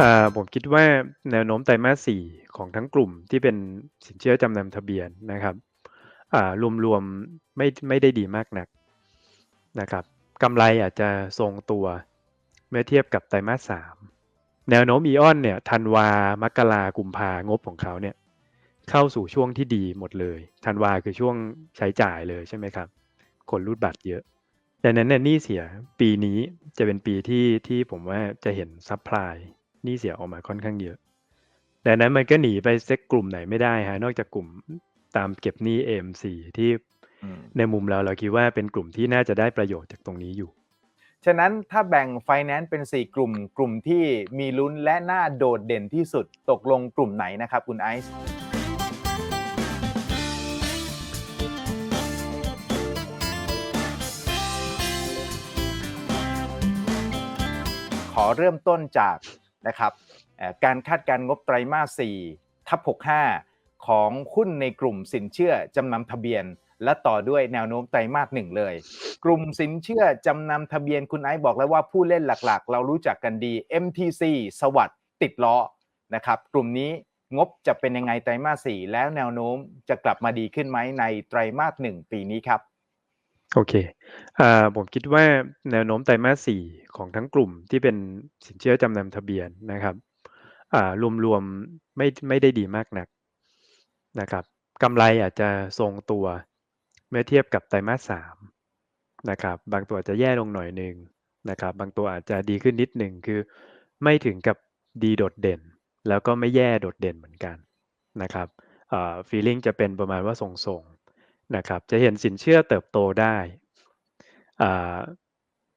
อ่าผมคิดว่าแนวโน้มไตรมาสสี่ของทั้งกลุ่มที่เป็นสินเชื่อจำนำทะเบียนนะครับอ่ารวมๆไม่ไม่ได้ดีมากนักนะครับกำไรอาจจะทรงตัวเมื่อเทียบกับไตรมาสสามแนวโน้มอีออนเนี่ยธันวามกรากุมภางบของเขาเนี่ยเข้าสู่ช่วงที่ดีหมดเลยธันวาคือช่วงใช้จ่ายเลยใช่ไหมครับ คนรูดบัตรเยอะดังนั้นเนี่ยหนี้เสียปีนี้จะเป็นปีที่ที่ผมว่าจะเห็นซัพพลาย หนี้เสียออกมาค่อนข้างเยอะดังนั้นมันก็หนีไปเซ็กกลุ่มไหนไม่ได้ฮะนอกจากกลุ่มตามเก็บหนี้ AMC ที่อืมในมุมเราเราคิดว่าเป็นกลุ่มที่น่าจะได้ประโยชน์จากตรงนี้อยู่ ฉะนั้นถ้าแบ่ง Finance เป็น 4 กลุ่ม กลุ่มที่มีลุ้นและน่าโดดเด่นที่สุดตกลงกลุ่มไหนนะครับคุณไอซ์ขอเริ่มต้นจาก นะครับการคาดการงบไตรมาส4ทับ65 ของหุ้นในกลุ่มสินเชื่อจำนำทะเบียน และต่อด้วยแนวโน้มไตรมาสหนึ่งเลย กลุ่มสินเชื่อจำนำทะเบียนคุณไอซ์บอกแล้วว่าผู้เล่นหลักๆ เรารู้จักกันดี MTC สวัสด์ติดล้อนะครับกลุ่มนี้งบจะเป็นยังไงไตรมาส4แล้วแนวโน้มจะกลับมาดีขึ้นไหมในไตรมาส1ปีนี้ครับ โอเคอ่าผมคิดว่าแนวโน้มไตรมาสสี่ของทั้งกลุ่มที่เป็นสินเชื่อจำนำทะเบียนนะครับอ่ารวมๆไม่ไม่ได้ดีมากนักนะครับกำไรอาจจะทรงตัวเมื่อเทียบกับไตรมาสสามนะครับ บางตัวอาจจะแย่ลงหน่อยหนึ่งนะครับ บางตัวอาจจะดีขึ้นนิดหนึ่งคือไม่ถึงกับดีโดดเด่น แล้วก็ไม่แย่โดดเด่นเหมือนกันนะครับอ่า feeling จะเป็นประมาณว่าทรงๆ นะครับจะเห็นสินเชื่อเติบโตได้อ่า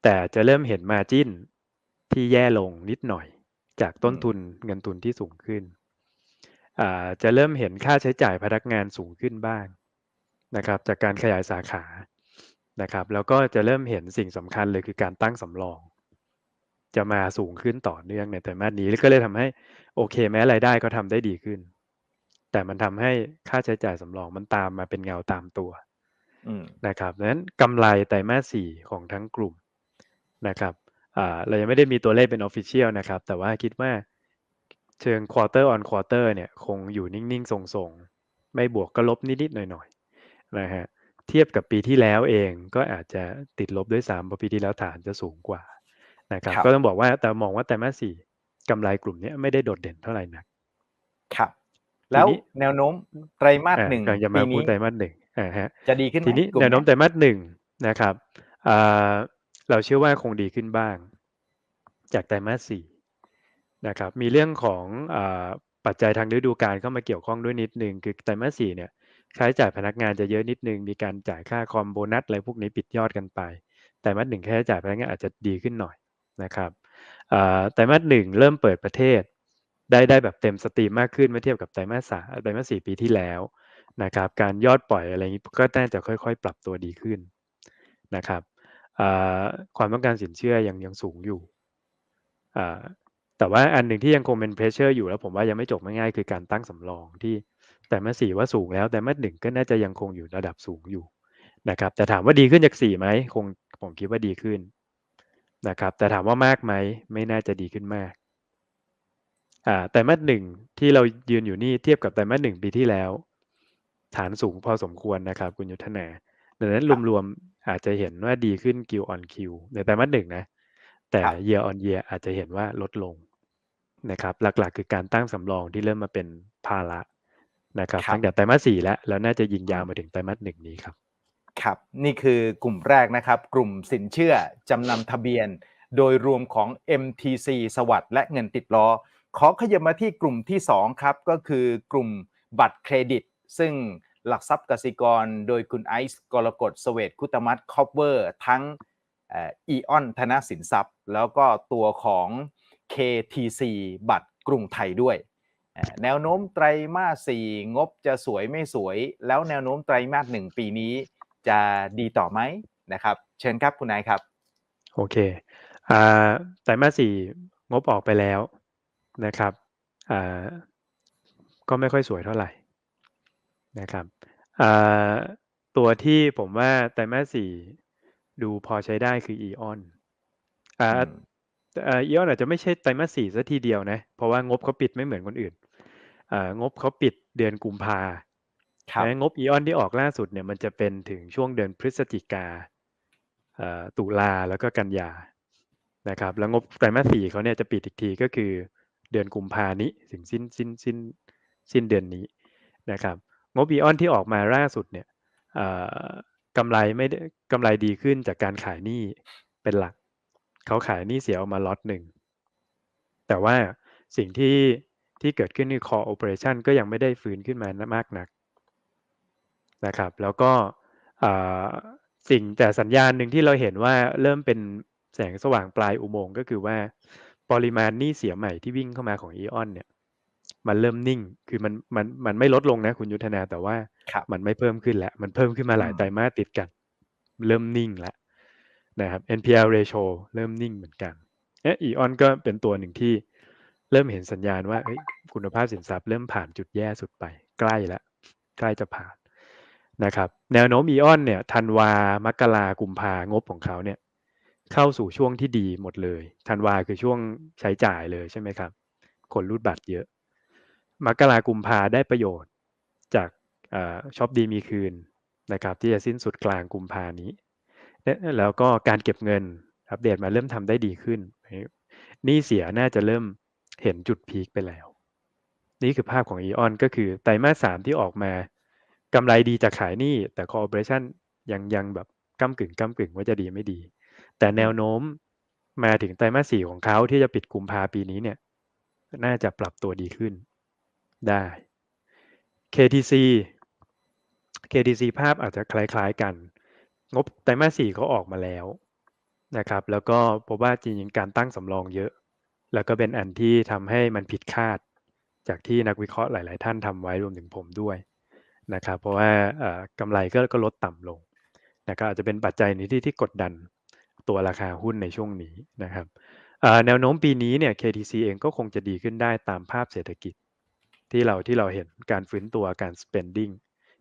แต่จะเริ่มเห็นมาจิ้นที่แย่ลงนิดหน่อย จากต้นทุนเงินทุนที่สูงขึ้นอ่าจะเริ่มเห็นค่าใช้จ่ายพนักงานสูงขึ้นบ้างนะครับ จากการขยายสาขานะครับ แล้วก็จะเริ่มเห็นสิ่งสำคัญเลยคือการตั้งสำรอง จะมาสูงขึ้นต่อเนื่องในไตรมาสนี้แล้วก็เลยทำให้โอเค แม้รายได้ก็ทำได้ดีขึ้น แต่มันทำให้ค่าใช้จ่ายสำรองมันตามมาเป็นเงาตามตัวอืมนะครับดังนั้นกำไรไตรมาสสี่ของทั้งกลุ่มนะครับอ่าเรายังไม่ได้มีตัวเลขเป็น Official นะครับ แต่ว่าคิดว่าเชิง quarter on quarter เนี่ยคงอยู่นิ่งๆ ทรงๆ ไม่บวกก็ลบนิดๆ หน่อยๆนะฮะเทียบกับปีที่แล้วเองก็อาจจะติดลบด้วยซ้ำเพราะปีที่แล้วฐานจะสูงกว่านะครับครับก็ต้องบอกว่าแต่มองว่าไตรมาสสี่กำไรกลุ่มเนี้ยไม่ได้โดดเด่นเท่าไหร่นักครับ แล้วทีนี้แนวโน้มไตรมาสอ่าหนึ่งกำลังจะปีมาพูนี้ดไตรมาสหนึ่งอ่าฮะจะดีขึ้นไหมทีนี้กลุ่แนวโน้มเยไตรมาสหนึ่งนะครับอ่าเราเชื่อว่าคงดีขึ้นบ้าง จากไตรมาสสี่นะครับ มีเรื่องของอาปัจจัยทางฤดูกาลเข้ามาเกี่ยวข้องด้วยนิดนึงคือไตรมาสสี่เนี่ยค่าใช้จ่ายพนักงานจะเยอะนิดนึง มีการจ่ายค่าคอมโบนัสอะไรพวกนี้ปิดยอดกันไปไตรมาสหนึ่งค่าใช้จ่ายพนักงานอาจจะดีขึ้นหน่อยนะครับอ่าไตรมาสหนึ่งเริ่มเปิดประเทศ ได้ได้แบบเต็มสตรีมมากขึ้นเมื่อเทียบกับไตรมาสสามไตรมาสสี่ปีที่แล้วนะครับ การยอดปล่อยอะไรอย่างนี้ก็น่าจะค่อยๆ ปรับตัวดีขึ้นนะครับความต้องการสินเชื่อยังยังสูงอยู่ แต่ว่าอันหนึ่งที่ยังคงเป็นเพรสเชอร์อยู่แล้วผมว่ายังไม่จบไม่ง่ายคือการตั้งสำรองที่แต่มาสี่ว่าสูงแล้วแต่มาหนึ่งก็น่าจะยังคงอยู่ระดับสูงอยู่นะครับแต่ถามว่าดีขึ้นจากสี่ไหมคงผมคิดว่าดีขึ้นนะครับแต่ถามว่ามากไหมไม่น่าจะดีขึ้นมาก อ่าไตรมาสหนึ่งที่เรายืนอยู่นี่เทียบกับไตรมาสหนึ่งปีที่แล้ว ฐานสูงพอสมควรนะครับ คุณยุทธนาดังนั้นรวมๆอาจจะเห็นว่าดีขึ้น Q on Q ในไตรมาสหนึ่งนะ แต่ครับ year on year อาจจะเห็นว่าลดลงนะครับ หลักๆ คือการตั้งสำรองที่เริ่มมาเป็นภาระนะครับครับตั้งแต่ไตรมาสสี่แล้วแล้วน่าจะยิงยาวมาถึงไตรมาสหนึ่งนี้ครับครับนี่คือกลุ่มแรกนะครับ กลุ่มสินเชื่อจำนำทะเบียน โดยรวมของ MTC สวัสด์และเงินติดล้อ ขอขยับมาที่กลุ่มที่2ครับก็คือกลุ่มบัตรเครดิต ซึ่งหลักทรัพย์กสิกร โดยคุณไอซ์กรกฎเสเวตคุตมัตคอปเวอร์ ทั้งอีออนธนสินทรัพย์ แล้วก็ตัวของ KTC บัตรกรุงไทยด้วย แนวโน้มไตรมาสสี่งบจะสวยไม่สวย แล้วแนวโน้มไตรมาสหนึ่งปีนี้จะดีต่อไหมนะครับ เชิญครับคุณนายครับ โอเคไตรมาสสี่งบออกไปแล้ว นะครับอ่าก็ไม่ค่อยสวยเท่าไหร่นะครับอ่าตัวที่ผมว่าไตรมาสสี่ดูพอใช้ได้คือ e ออนอ่าอืมเอ่ออีออนอาจจะไม่ใช่ไตรมาสสี่ซะทีเดียวนะ เพราะว่างบเขาปิดไม่เหมือนคนอื่นอ่างบเขาปิดเดือนกุมภาครับนะงบอีออนที่ออกล่าสุดเนี่ยมันจะเป็นถึงช่วงเดือนพฤศจิกาเอ่อตุลาแล้วก็กันยานะครับ แล้วงบไตรมาสสี่เขาเนี่ยจะปิดอีกทีก็คือ เดือนกุมภานี้ถึงสิ้นสิ้นสิ้นสิ้นเดือนนี้นะครับงบอีออนที่ออกมาล่าสุดเนี่ยกำไรไม่ได้กำไรดีขึ้นจากการขายหนี้เป็นหลัก เขาขายหนี้เสียออกมาล็อตหนึ่ง แต่ว่าสิ่งที่ที่เกิดขึ้นคือ core operation ก็ยังไม่ได้ฟื้นขึ้นมามากนักนะครับ แล้วก็สิ่งแต่สัญญาณหนึ่งที่เราเห็นว่าเริ่มเป็นแสงสว่างปลายอุโมงค์ก็คือว่า ปริมาณหนี้เสียใหม่ที่วิ่งเข้ามาของอีออนเนี่ย มันเริ่มนิ่ง คือมันมันมันไม่ลดลงนะ คุณยุทธนาแต่ว่าครับมันไม่เพิ่มขึ้นแล้ว มันเพิ่มขึ้นมาหลายอืมไตรมาสติดกัน เริ่มนิ่งแล้วนะครับ NPL ratio เริ่มนิ่งเหมือนกันเอ๊ะอีออนก็เป็นตัวหนึ่งที่เริ่มเห็นสัญญาณว่าเอ้ยคุณภาพสินทรัพย์เริ่มผ่านจุดแย่สุดไป ใกล้แล้วใกล้จะผ่านนะครับ แนวโน้มอีออนเนี่ยธันวามกรากุมภางบของเขาเนี่ย เข้าสู่ช่วงที่ดีหมดเลยธันวาคือช่วงใช้จ่ายเลยใช่ไหมครับ คนรูดบัตรเยอะมกรากุมภาได้ประโยชน์จากช็อปดีมีคืนนะครับ ที่จะสิ้นสุดกลางกุมภานี้ แล้วก็การเก็บเงินอัปเดตมาเริ่มทำได้ดีขึ้นนี้เสียน่าจะเริ่มเห็นจุดพีคไปแล้ว นี่คือภาพของอีออนก็คือไตรมาสสามที่ออกมากำไรดีจากขายนี้แต่คอ r p o r a t i o n ยังยังแบบก้ากึ่งก้ากึ่งว่าจะดีไม่ดี แต่แนวโน้มมาถึงไตรมาสสี่ของเขาที่จะปิดกุมภาปีนี้เนี่ย น่าจะปรับตัวดีขึ้นได้ KTC KTC ภาพอาจจะคล้ายๆกัน งบไตรมาสสี่เขาออกมาแล้วนะครับ แล้วก็พบว่าจริงๆการตั้งสำรองเยอะ แล้วก็เป็นอันที่ทำให้มันผิดคาด จากที่นักวิเคราะห์หลาย ๆ ท่านทำไว้รวมถึงผมด้วยนะครับ เพราะว่าเอ่อกำไรก็ก็ลดต่ำลงนะครับอาจจะเป็นปัจจัยนี้ที่ที่กดดัน ตัวราคาหุ้นในช่วงนี้นะครับแนวโน้มปีนี้เนี่ย KTC เองก็คงจะดีขึ้นได้ตามภาพเศรษฐกิจ ที่เราที่เราเห็นการฟื้นตัวการ spending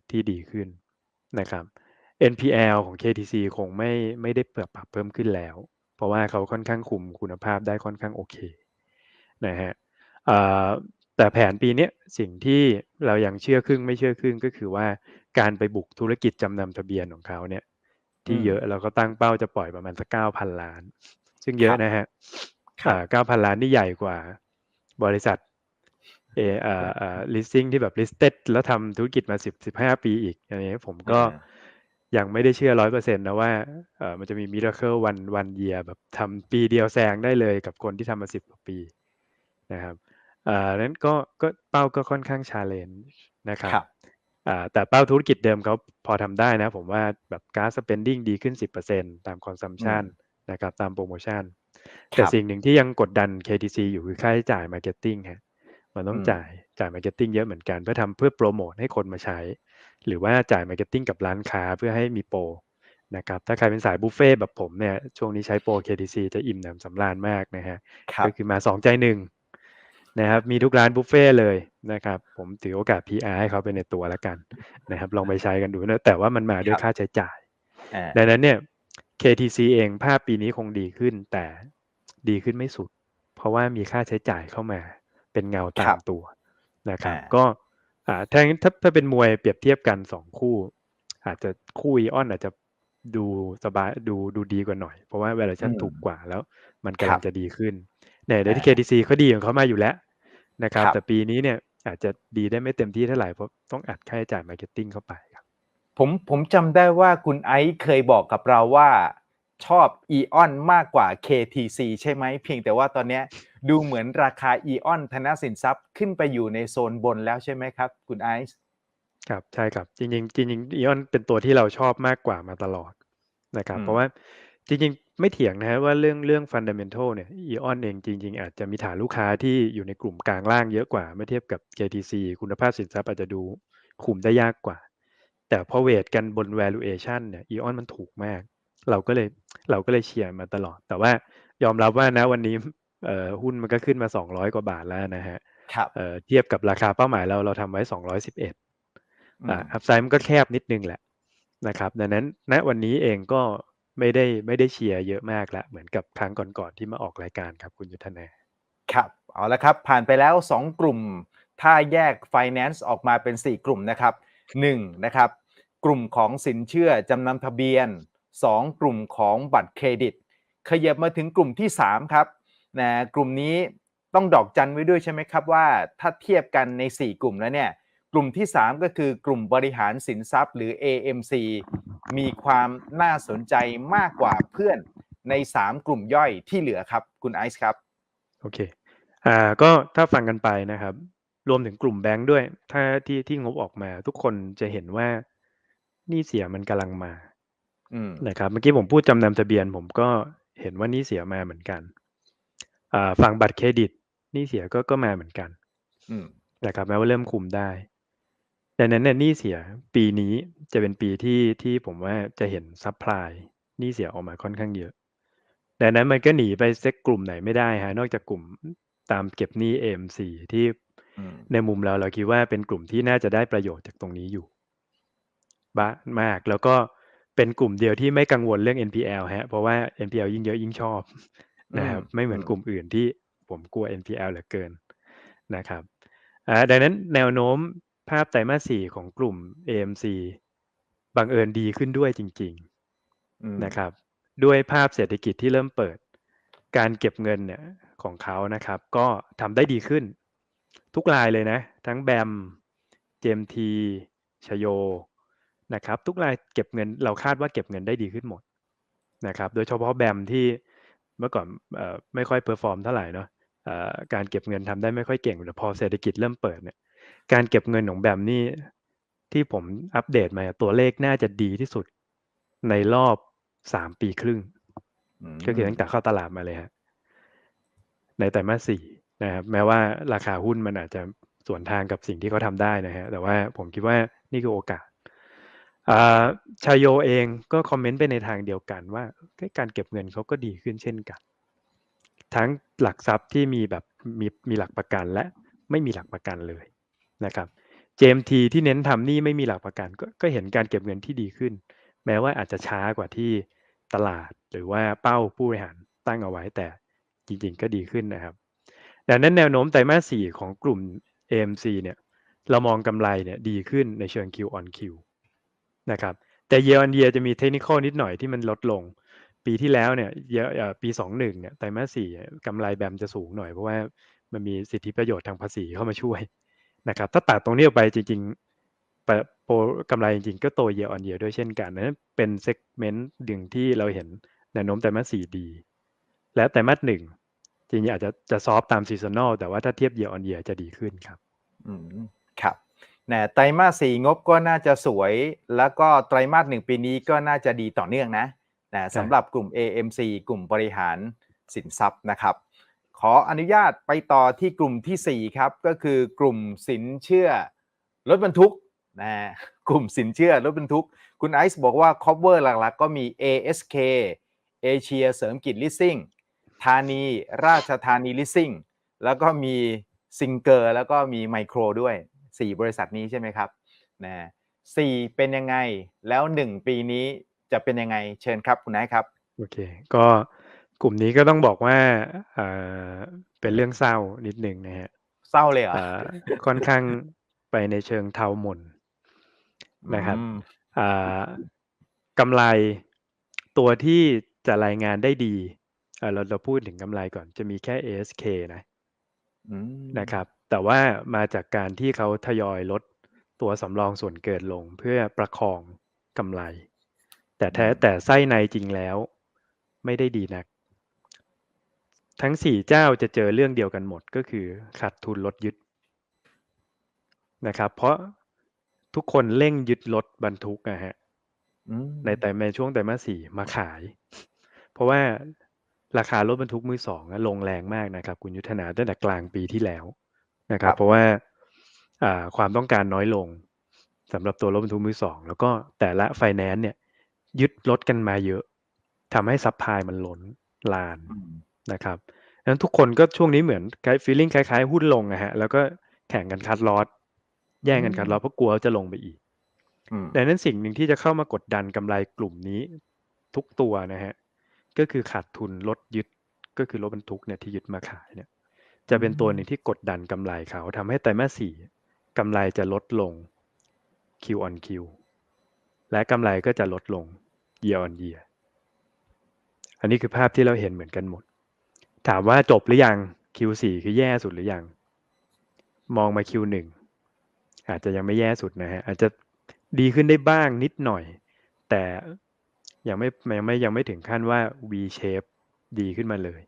ที่ดีขึ้นนะครับ NPL ของ KTC คงไม่ไม่ได้เปรับปรับเพิ่มขึ้นแล้ว เพราะว่าเขาค่อนข้างคุมคุณภาพได้ค่อนข้างโอเคนะฮะแต่แผนปีนี้สิ่งที่เรายังเชื่อครึ่งไม่เชื่อครึ่งก็คือว่าการไปบุกธุรกิจจำนำทะเบียนของเขาเนี่ย ที่เยอะเราก็ตั้งเป้าจะปล่อยประมาณสักเก้าพันล้าน ซึ่งเยอะนะฮะครับเก้าพันล้านนี่ใหญ่กว่า บริษัทเออเอ่อเอ่อ listing ที่แบบ listed แล้วทำธุรกิจมาสิบสิบห้าปีอีกอันนี้ผมก็อ่ายังไม่ได้เชื่อร้อยเปอร์เซ็นต์นะว่าเออมันจะมีมิราเคิลวันวันเยียแบบทำปีเดียวแซงได้เลยกับคนที่ทำมาสิบกว่าปีนะครับเอ่อนั้นก็ก็เป้าก็ค่อนข้างชาเลนจ์นะครับครับ อ่าแต่เป้าธุรกิจเดิมเขาพอทำได้นะ ผมว่าแบบการ spending ดีขึ้น 10%ตาม consumption นะครับตามโปรโมชั่นคแต่รับสิ่งหนึ่งที่ยังกดดัน KTC อยู่คือค่าใช้จ่าย Marketing ฮะมันต้องอืมจ่ายจ่าย Marketing เยอะเหมือนกัน เพื่อทำเพื่อโปรโมทให้คนมาใช้ หรือว่าจ่าย Marketing กับร้านค้าเพื่อให้มีโปรนะครับถ้าใครเป็นสายบุฟเฟ่ต์แบบผมเนี่ยช่วงนี้ใช้โปร KTC จะอิ่มหนำสำราญมากนะฮะครับก็คือมาสองใจหนึ่ง นะครับมีทุกร้านบุฟเฟ่ต์เลยนะครับ ผมถือโอกาส PR ให้เขาไปในตัวแล้วกันนะครับ ลองไปใช้กันดูนะแต่ว่ามันมาด้วยครับค่าใช้จ่ายอ่าดังนั้นเนี่ย KTC เองภาพปีนี้คงดีขึ้น แต่ดีขึ้นไม่สุด เพราะว่ามีค่าใช้จ่ายเข้ามา เป็นเงาตามตัวนะครับอ่าก็อ่าถ้าถ้าถ้าเป็นมวยเปรียบเทียบกันสองคู่ อาจจะคู่อีออนอาจจะดูสบายดูดูดีกว่าหน่อย เพราะว่า valuation อืมถูกกว่าแล้ว มันครักำลับงจะดีขึ้น เนี่ยในที่อ่า KTC เขาดีของเขามาอยู่แล้วนะครับครับ แต่ปีนี้เนี่ยอาจจะดีได้ไม่เต็มที่เท่าไหร่เพราะต้องอัดค่าใช้จ่าย marketing เข้าไปครับ ผมผมจำได้ว่าคุณไอซ์เคยบอกกับเราว่าชอบอีออนมากกว่า KTC ใช่ไหมเพียงแต่ว่าตอนเนี้ยดูเหมือนราคาอีออนธนสินทรัพย์ขึ้นไปอยู่ในโซนบนแล้วใช่ไหมครับ คุณไอซ์ครับใช่ครับ จริงๆจริงๆอีออนเป็นตัวที่เราชอบมากกว่ามาตลอดนะครับอืมเพราะว่าจริง ๆไม่เถียงนะฮะว่าเรื่องเรื่องฟันเดเมนทัลเนี่ยอีออนเองจริง ๆ อาจจะมีฐานลูกค้าที่อยู่ในกลุ่มกลางล่างเยอะกว่า เมื่อเทียบกับ KTC คุณภาพสินทรัพย์อาจจะดูคุมได้ยากกว่า แต่พอเวทกันบน valuation เนี่ยอีออนมันถูกมาก เราก็เลยเราก็เลยเชียร์มาตลอด แต่ว่ายอมรับว่านะวันนี้เอ่อหุ้นมันก็ขึ้นมา 200 กว่าบาทแล้วนะฮะครับเอ่อเทียบกับราคาเป้าหมายเราเราทำไว้ 211อืมอ่าอัพไซด์มันก็แคบนิดนึงแหละนะครับ ดังนั้นณวันนี้เองก็ ไม่ได้ไม่ได้เชียร์เยอะมากละเหมือนกับครั้งก่อนๆที่มาออกรายการครับคุณยุทธนาครับเอาละครับ ผ่านไปแล้ว 2 กลุ่ม ถ้าแยก Finance ออกมาเป็น 4 กลุ่มนะครับ1นะครับ กลุ่มของสินเชื่อจำนำทะเบียน 2 กลุ่มของบัตรเครดิต ขยับมาถึงกลุ่มที่ 3 ครับนะกลุ่มนี้ต้องดอกจันไว้ด้วยใช่ไหมครับว่า ถ้าเทียบกันใน 4 กลุ่มแล้วเนี่ยกลุ่มที่ 3 ก็คือกลุ่มบริหารสินทรัพย์หรือ AMC มีความน่าสนใจมากกว่าเพื่อนใน 3 กลุ่มย่อยที่เหลือครับ คุณไอซ์ครับ โอเคอ่าก็ถ้าฟังกันไปนะครับ รวมถึงกลุ่มแบงค์ด้วย ถ้าที่ที่งบออกมา ทุกคนจะเห็นว่าหนี้เสียมันกำลังมาอืมนะครับเมื่อกี้ผมพูดจำนำทะเบียน ผมก็เห็นว่าหนี้เสียมาเหมือนกันอ่าฝั่งบัตรเครดิตหนี้เสียก็ก็มาเหมือนกันอืมนะครับแม้ว่าเริ่มคุมได้ ดังนั้นเนี่ยหนี้เสียปีนี้จะเป็นปีที่ที่ผมว่าจะเห็นซัพพลายหนี้เสียออกมาค่อนข้างเยอะดังนั้นมันก็หนีไปเซ็กกลุ่มไหนไม่ได้ฮะนอกจากกลุ่มตามเก็บหนี้ AMC ที่อืมในมุมเราเราคิดว่าเป็นกลุ่มที่น่าจะได้ประโยชน์จากตรงนี้อยู่บ้ามากแล้วก็เป็นกลุ่มเดียวที่ไม่กังวลเรื่อง NPL ฮะ เพราะว่า NPL ยิ่งเยอะยิ่งชอบนะครับไม่เหมือนกลุ่มอื่นที่ผมกลัว NPL เหลือเกินนะครับอ่าดังนั้นแนวโน้ม ภาพไตรมาสสี่ของกลุ่ม AMC บังเอิญดีขึ้นด้วยจริงๆอืมนะครับ ด้วยภาพเศรษฐกิจที่เริ่มเปิด การเก็บเงินเนี่ยของเขานะครับ ก็ทำได้ดีขึ้น ทุกรายเลยนะ ทั้งแบมเจมทีชโยนะครับ ทุกรายเก็บเงินเราคาดว่าเก็บเงินได้ดีขึ้นหมดนะครับ โดยเฉพาะแบมที่เมื่อก่อนเออไม่ค่อยเพอร์ฟอร์มเท่าไหร่เนาะเอ่อการเก็บเงินทำได้ไม่ค่อยเก่งแต่พอเศรษฐกิจเริ่มเปิดเนี่ย การเก็บเงินของแบมนี่ที่ผมอัปเดตมาตัวเลขน่าจะดีที่สุดในรอบสามปีครึ่งมก็คือตั้งแต่เข้าตลาดมาเลยฮะในไตรมาสสี่นะครับแม้ว่าราคาหุ้นมันอาจจะสวนทางกับสิ่งที่เขาทำได้นะฮะแต่ว่าผมคิดว่านี่คือโอกาสอ่าชายโยเองก็คอมเมนต์ไปในทางเดียวกันว่าเฮ้ยการเก็บเงินเขาก็ดีขึ้นเช่นกัน ทั้งหลักทรัพย์ที่มีแบบมีมีหลักประกันและไม่มีหลักประกันเลย นะครับ JMT ที่เน้นทำนี่ไม่มีหลักประกันก็ก็เห็นการเก็บเงินที่ดีขึ้น แม้ว่าอาจจะช้ากว่าที่ตลาดหรือว่าเป้าผู้บริหารตั้งเอาไว้แต่จริงๆ ก็ดีขึ้นนะครับ ดังนั้นแนวโน้มไตรมาสสี่ของกลุ่ม AMC เนี่ยเรามองกำไรเนี่ยดีขึ้นในเชิง Q on Q นะครับแต่ year on year จะมีเทคนิคนิดหน่อยที่มันลดลง ปีที่แล้วเนี่ยเยอะเอ่อปี 21เนี่ยไตรมาสสี่กำไรแบมจะสูงหน่อยเพราะว่ามันมีสิทธิประโยชน์ทางภาษีเข้ามาช่วย นะครับถ้าตัดตรงนี้ออกไปจริงๆปะโปรกำไรจริงๆ ก็โต year on year ด้วยเช่นกันนั้นเป็นเซกเมนต์หนึ่งที่เราเห็นแนวโน้มไตรมาสสี่ดีและไตรมาสหนึ่งจริงๆอาจจะจะซอฟตามซีซันอลแต่ว่าถ้าเทียบ year on year จะดีขึ้นครับ อืมครับนะไตรมาสสี่งบก็น่าจะสวย แล้วก็ไตรมาสหนึ่งปีนี้ก็น่าจะดีต่อเนื่องนะนะสำหรับกลุ่ม AMC กลุ่มบริหารสินทรัพย์นะครับ ขออนุญาตไปต่อที่กลุ่มทีสี่ 4 ครับ ก็คือกลุ่มสินเชื่อรถบรรทุกนะกลุ่มสินเชื่อรถบรรทุก คุณไอซ์บอกว่า cover หลักๆ ก็มี ASK เอเชียเสริมกิจลิสซิ่งธานีราชธานีลิสซิ่งแล้วก็มีซิงเกอร์แล้วก็มีไมโครด้วย 4 บริษัทนี้ใช่ไหมครับนะสี่เป็นยังไงแล้ว 1 ปีนี้จะเป็นยังไงเชิญครับคุณไอซ์ครับโอเค ก็ กลุ่มนี้ก็ต้องบอกว่าเอ่อเป็นเรื่องเศร้านิดหนึ่งนะฮะเศร้าเลยเหรอเอ่อค่อนข้างไปในเชิงเทาหม่นนะครับอืมอ่ากำไรตัวที่จะรายงานได้ดีเอ่อเราเราพูดถึงกำไรก่อนจะมีแค่ ASK นะอืมนะครับ แต่ว่ามาจากการที่เขาทยอยลดตัวสำรองส่วนเกินลงเพื่อประคองกำไร แต่แท้แต่ไส้ในจริงแล้ว ไม่ได้ดีนัก ทั้งสี่เจ้าจะเจอเรื่องเดียวกันหมดก็คือขาดทุนลดยึดนะครับ เพราะทุกคนเร่งยึดรถบรรทุกนะฮะอืมในแต่ในช่วงไตรมาสสี่มาขาย เพราะว่าราคารถบรรทุกมือสองอะลงแรงมากนะครับ คุณยุทธนาตั้งแต่กลางปีที่แล้วนะครับ เพราะว่าอ่าความต้องการน้อยลงสำหรับตัวรถบรรทุกมือสองแล้วก็แต่ละไฟแนนซ์เนี่ย ยึดรถกันมาเยอะทำให้ซัพพลายมันล้นลานอืม นะครับดังนั้นทุกคนก็ช่วงนี้เหมือนฟีลลิ่งคล้ายๆ หุ้นลงนะฮะ แล้วก็แข่งกันคัดลอตแย่งกันคัดลอตเพราะกลัวจะลงไปอีกอืมดังนั้นสิ่งหนึ่งที่จะเข้ามากดดันกำไรกลุ่มนี้ทุกตัวนะฮะ ก็คือขาดทุนรถยึดก็คือรถบรรทุกเนี่ยที่ยึดมาขายเนี่ย จะเป็นตัวหนึ่งที่กดดันกำไรเขาทำให้ไตรมาสสี่กำไรจะลดลง Q on Q และกำไรก็จะลดลง year on year อันนี้คือภาพที่เราเห็นเหมือนกันหมด ถามว่าจบหรือยัง Q4 คือแย่สุดหรือยัง มองมา Q1 อาจจะยังไม่แย่สุดนะฮะอาจจะดีขึ้นได้บ้างนิดหน่อย แต่ยังไม่ยังไม่ยังไม่ถึงขั้นว่า V shape ดีขึ้นมาเลย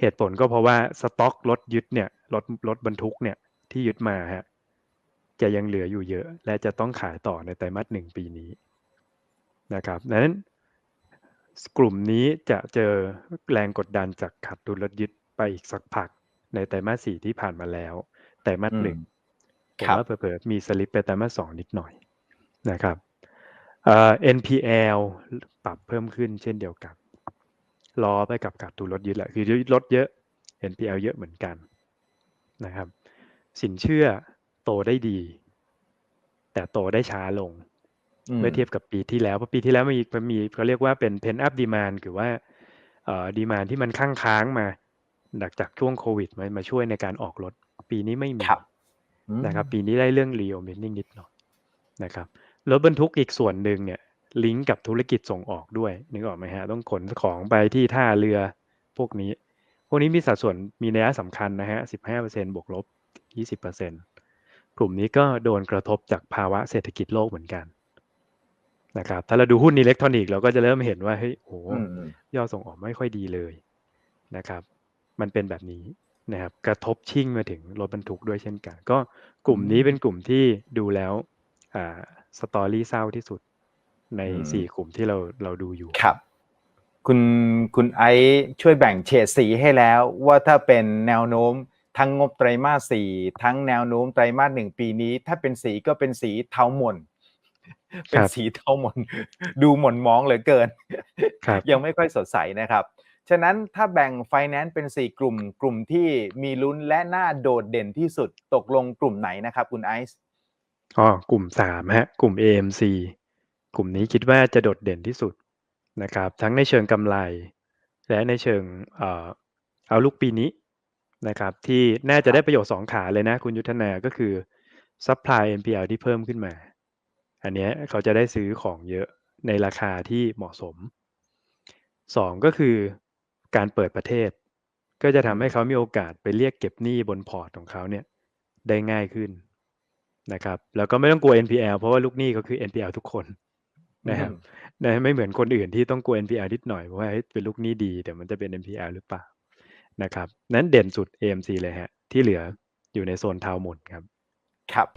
เหตุผลก็เพราะว่าสต็อกรถยึดเนี่ยรถรถบรรทุกเนี่ยที่ยึดมาฮะจะยังเหลืออยู่เยอะ และจะต้องขายต่อในไตรมาสหนึ่งปีนี้นะครับดังนั้น กลุ่มนี้จะเจอแรงกดดันจากขาดทุนรถยึดไปอีกสักพัก ในไตรมาสสี่ที่ผ่านมาแล้ว ไตรมาสหนึ่งผมครับว่าเผลอๆมีสลิปไปไตรมาสสองนิดหน่อยนะครับเอ่อ NPL ปรับเพิ่มขึ้นเช่นเดียวกันรอไปกับขาดทุนรถยึดแหละคือลดเยอะ NPL เยอะเหมือนกันนะครับ สินเชื่อโตได้ดี แต่โตได้ช้าลง เมื่อเทียบกับปีที่แล้วเพราะปีที่แล้วมีมันมีเขาเรียกว่าเป็น pent up demand คือว่าเอ่อดีมานที่มันค้างค้างๆมาจากจากช่วงโควิดมามาช่วยในการออกรถ ปีนี้ไม่มีครับอืมนะครับ ปีนี้ได้เรื่อง reopening นิดหน่อยนะครับรถบรรทุกอีกส่วนหนึ่งเนี่ยลิงก์กับธุรกิจส่งออกด้วยนึกออกไหมฮะต้องขนของไปที่ท่าเรือพวกนี้ พวกนี้มีสัดส่วนมีนัยสำคัญนะฮะ15%บวกลบ20%กลุ่มนี้ก็โดนกระทบจากภาวะเศรษฐกิจโลกเหมือนกัน นะครับถ้าเราดูหุ้นอิเล็กทรอนิกส์เราก็จะเริ่มเห็นว่าเฮ้ยโหอืมอืมยอดส่งออกไม่ค่อยดีเลยนะครับ มันเป็นแบบนี้นะครับกระทบชิ่งมาถึงรถบรรทุกด้วยเช่นกัน ก็กลุ่มนี้เป็นกลุ่มที่ดูแล้วอ่าสตอรี่เศร้าที่สุดในสี่กลุ่มที่เราเราดูอยู่ครับ คุณคุณไอซ์ช่วยแบ่งเฉดสีให้แล้ว ว่าถ้าเป็นแนวโน้มทั้งงบไตรมาสสี่ทั้งแนวโน้มไตรมาสหนึ่งปีนี้ ถ้าเป็นสีก็เป็นสีเทาหม่น เป็นสีเทาหม่นดูหม่นมองเหลือเกินครับยังไม่ค่อยสดใสนะครับ ฉะนั้นถ้าแบ่งไฟแนนซ์เป็น 4 กลุ่ม กลุ่มที่มีลุ้นและน่าโดดเด่นที่สุดตกลงกลุ่มไหนนะครับ คุณไอซ์อ๋อกลุ่มสามฮะ กลุ่ม AMC กลุ่มนี้คิดว่าจะโดดเด่นที่สุดนะครับ ทั้งในเชิงกำไร และในเชิงเอ่อเอาลุกปีนี้นะครับที่น่าจะได้ประโยชน์สองขาเลยนะ คุณยุทธนาก็คือ supply NPL ที่เพิ่มขึ้นมา อันเนี้ยเขาจะได้ซื้อของเยอะในราคาที่เหมาะสมสองก็คือการเปิดประเทศ ก็จะทำให้เขามีโอกาสไปเรียกเก็บหนี้บนพอร์ตของเขาเนี่ยได้ง่ายขึ้นนะครับแล้วก็ไม่ต้องกลัว NPL เพราะว่าลูกหนี้ก็คือ NPL ทุกคนนะครับนะไม่เหมือนคนอื่นที่ต้องกลัว NPL นิดหน่อยเพราะว่าเฮ้ยเป็นลูกหนี้ดีแต่มันจะเป็น NPL หรือเปล่านะครับนั้นเด่นสุด AMC เลยฮะที่เหลืออยู่ในโซนเทาหมดครับ ครับ